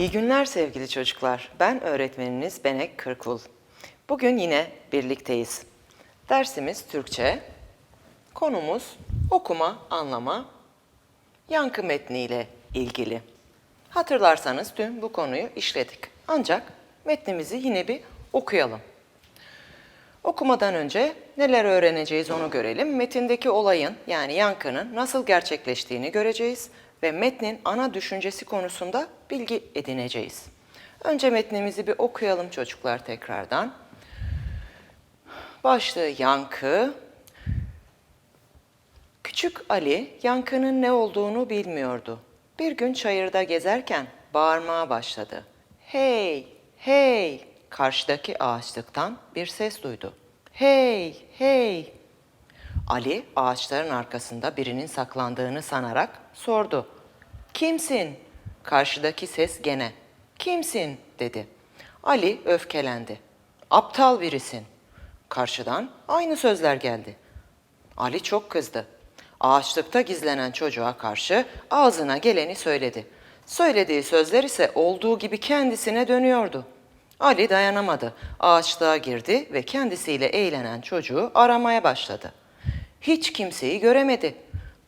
İyi günler sevgili çocuklar. Ben öğretmeniniz Benek Kırkul. Bugün yine birlikteyiz. Dersimiz Türkçe. Konumuz okuma, anlama, yankı metniyle ilgili. Hatırlarsanız dün bu konuyu işledik. Ancak metnimizi yine bir okuyalım. Okumadan önce neler öğreneceğiz onu görelim. Metindeki olayın yani yankının nasıl gerçekleştiğini göreceğiz ve metnin ana düşüncesi konusunda bilgi edineceğiz. Önce metnimizi bir okuyalım çocuklar tekrardan. Başlığı yankı. Küçük Ali yankının ne olduğunu bilmiyordu. Bir gün çayırda gezerken bağırmaya başladı. Hey, hey! Karşıdaki ağaçlıktan bir ses duydu. Hey, hey! Ali ağaçların arkasında birinin saklandığını sanarak sordu. Kimsin? Karşıdaki ses gene. Kimsin? dedi. Ali öfkelendi. Aptal birisin. Karşıdan aynı sözler geldi. Ali çok kızdı. Ağaçlıkta gizlenen çocuğa karşı ağzına geleni söyledi. Söylediği sözler ise olduğu gibi kendisine dönüyordu. Ali dayanamadı. Ağaçlığa girdi ve kendisiyle eğlenen çocuğu aramaya başladı. Hiç kimseyi göremedi.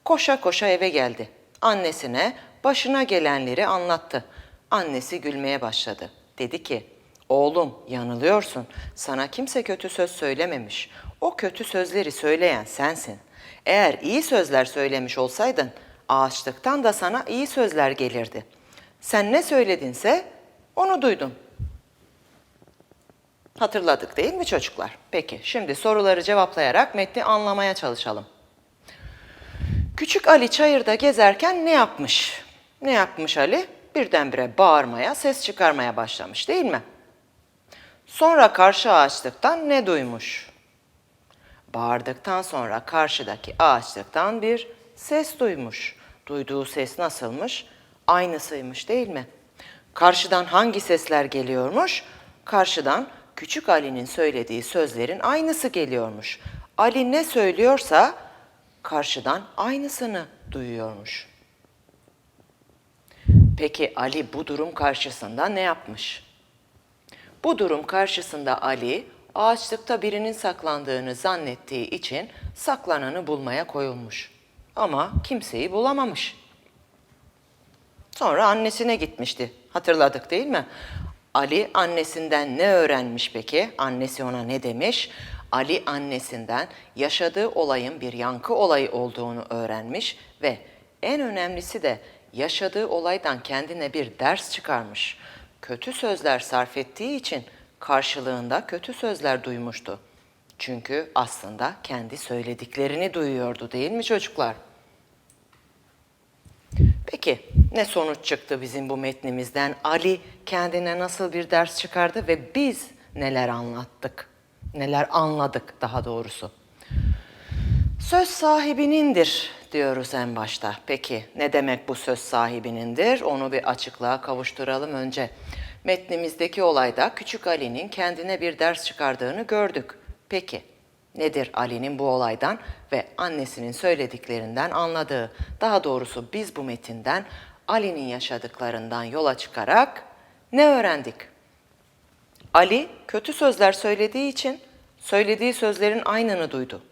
Koşa koşa eve geldi. Annesine başına gelenleri anlattı. Annesi gülmeye başladı. Dedi ki, Oğlum yanılıyorsun. Sana kimse kötü söz söylememiş. O kötü sözleri söyleyen sensin. Eğer iyi sözler söylemiş olsaydın ağaçlıktan da sana iyi sözler gelirdi. Sen ne söyledinse onu duydum. Hatırladık değil mi çocuklar? Peki şimdi soruları cevaplayarak metni anlamaya çalışalım. Küçük Ali çayırda gezerken ne yapmış? Ne yapmış Ali? Birdenbire bağırmaya, ses çıkarmaya başlamış değil mi? Sonra karşı ağaçlıktan ne duymuş? Bağırdıktan sonra karşıdaki ağaçlıktan bir ses duymuş. Duyduğu ses nasılmış? Aynısıymış değil mi? Karşıdan hangi sesler geliyormuş? Karşıdan küçük Ali'nin söylediği sözlerin aynısı geliyormuş. Ali ne söylüyorsa karşıdan aynısını duyuyormuş. Peki Ali bu durum karşısında ne yapmış? Bu durum karşısında Ali, ağaçlıkta birinin saklandığını zannettiği için saklananı bulmaya koyulmuş. Ama kimseyi bulamamış. Sonra annesine gitmişti. Hatırladık değil mi? Ali annesinden ne öğrenmiş peki? Annesi ona ne demiş? Ali annesinden yaşadığı olayın bir yankı olayı olduğunu öğrenmiş ve en önemlisi de yaşadığı olaydan kendine bir ders çıkarmış. Kötü sözler sarf ettiği için karşılığında kötü sözler duymuştu. Çünkü aslında kendi söylediklerini duyuyordu değil mi çocuklar? Peki ne sonuç çıktı bizim bu metnimizden? Ali kendine nasıl bir ders çıkardı ve biz neler anlattık? Neler anladık daha doğrusu? Söz sahibinindir diyoruz en başta. Peki ne demek bu söz sahibinindir? Onu bir açıklığa kavuşturalım önce. Metnimizdeki olayda küçük Ali'nin kendine bir ders çıkardığını gördük. Peki nedir Ali'nin bu olaydan ve annesinin söylediklerinden anladığı? Daha doğrusu biz bu metinden Ali'nin yaşadıklarından yola çıkarak ne öğrendik? Ali kötü sözler söylediği için söylediği sözlerin aynını duydu.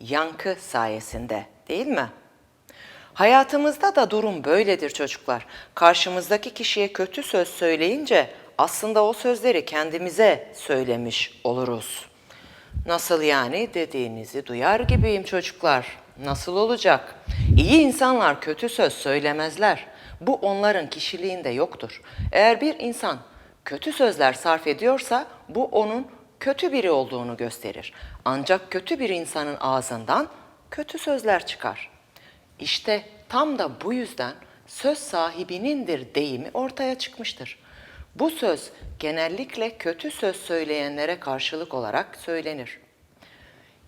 Yankı sayesinde değil mi? Hayatımızda da durum böyledir çocuklar. Karşımızdaki kişiye kötü söz söyleyince aslında o sözleri kendimize söylemiş oluruz. Nasıl yani dediğinizi duyar gibiyim çocuklar. Nasıl olacak? İyi insanlar kötü söz söylemezler. Bu onların kişiliğinde yoktur. Eğer bir insan kötü sözler sarf ediyorsa bu onun kötü biri olduğunu gösterir. Ancak kötü bir insanın ağzından kötü sözler çıkar. İşte tam da bu yüzden söz sahibinindir deyimi ortaya çıkmıştır. Bu söz genellikle kötü söz söyleyenlere karşılık olarak söylenir.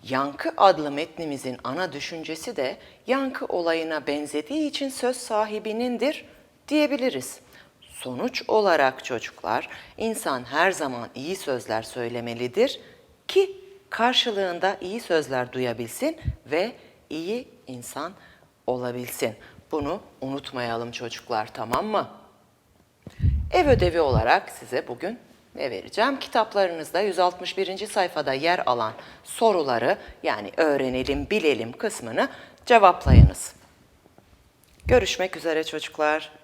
Yankı adlı metnimizin ana düşüncesi de yankı olayına benzediği için söz sahibinindir diyebiliriz. Sonuç olarak çocuklar, insan her zaman iyi sözler söylemelidir ki karşılığında iyi sözler duyabilsin ve iyi insan olabilsin. Bunu unutmayalım çocuklar tamam mı? Ev ödevi olarak size bugün ne vereceğim? Kitaplarınızda 161. sayfada yer alan soruları yani öğrenelim, bilelim kısmını cevaplayınız. Görüşmek üzere çocuklar.